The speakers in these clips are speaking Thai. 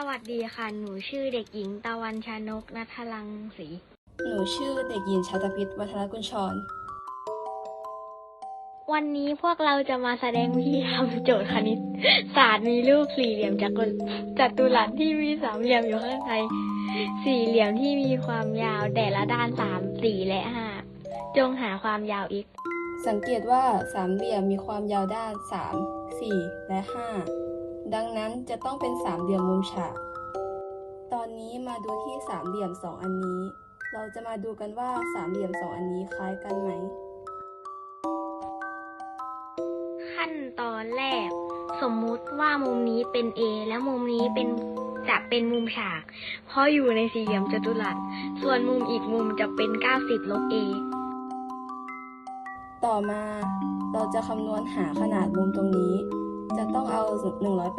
สวัสดีค่ะ หนูชื่อเด็กหญิงตะวันชานกนัทลังศรีหนูชื่อเด็กหญิงชาตพิษวัฒนกุญชร วันนี้พวกเราจะมาแสดงวิธีทำโจทย์คณิตศาสตร์มีรูปสี่เหลี่ยมจักรจัตุรัสที่มีสามเหลี่ยมอยู่ข้างในสี่เหลี่ยมที่มีความยาวแต่ละด้านสามสี่และห้าจงหาความยาว x สังเกตว่าสามเหลี่ยมมีความยาวด้าน3 4และ5 ดังนั้นจะต้องเป็นสามเหลี่ยมมุมฉาก ตอนนี้มาดูที่สามเหลี่ยมสองอันนี้ เราจะมาดูกันว่าสามเหลี่ยมสองอันนี้คล้ายกันไหม ขั้นตอนแรก สมมุติว่ามุมนี้เป็น A และมุมนี้เป็นจะเป็นมุมฉาก เพราะอยู่ในสี่เหลี่ยมจัตุรัส ส่วนมุมอีกมุมจะเป็น 90 ลบ A ต่อมาเราจะคำนวณหาขนาดมุมตรงนี้จะต้องเอา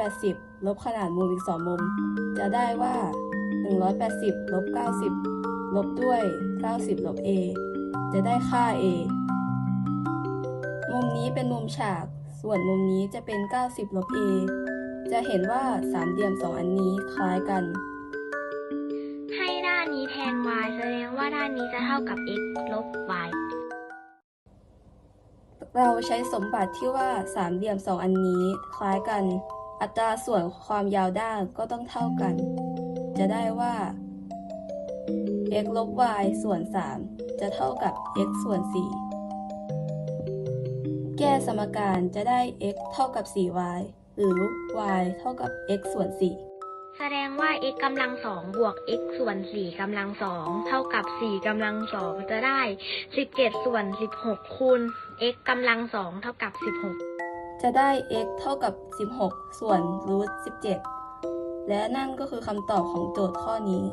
180 ลบขนาดมุมอีก2มุม จะได้ว่า 180 ลบ 90 ลบด้วย 90 ลบ a จะได้ค่า a มุมนี้เป็นมุมฉาก ส่วนมุมนี้จะเป็น 90 ลบ a จะเห็นว่าสามเหลี่ยมสองอันนี้คล้ายกัน ให้ด้านนี้แทน y แสดงว่าด้านนี้จะเท่ากับ x ลบ y เราใช้สมบัติที่ว่าสามเหลี่ยมสองอันนี้คล้ายกัน อัตราส่วนความยาวด้านก็ต้องเท่ากัน จะได้ว่า x ลบ y ส่วน 3 จะเท่ากับ x ส่วน 4 แก้สมการจะได้ x เท่ากับ 4y หรือ y เท่ากับ x ส่วน 4 แสดงว่า x กำลังสองบวก x ส่วน4กำลังสองเท่ากับ4กำลังสองจะได้17ส่วน16คูณ x กำลังสองเท่ากับ16จะได้ x เท่ากับ 16 ส่วนรูท17 และนั่นก็คือคำตอบของโจทย์ข้อนี้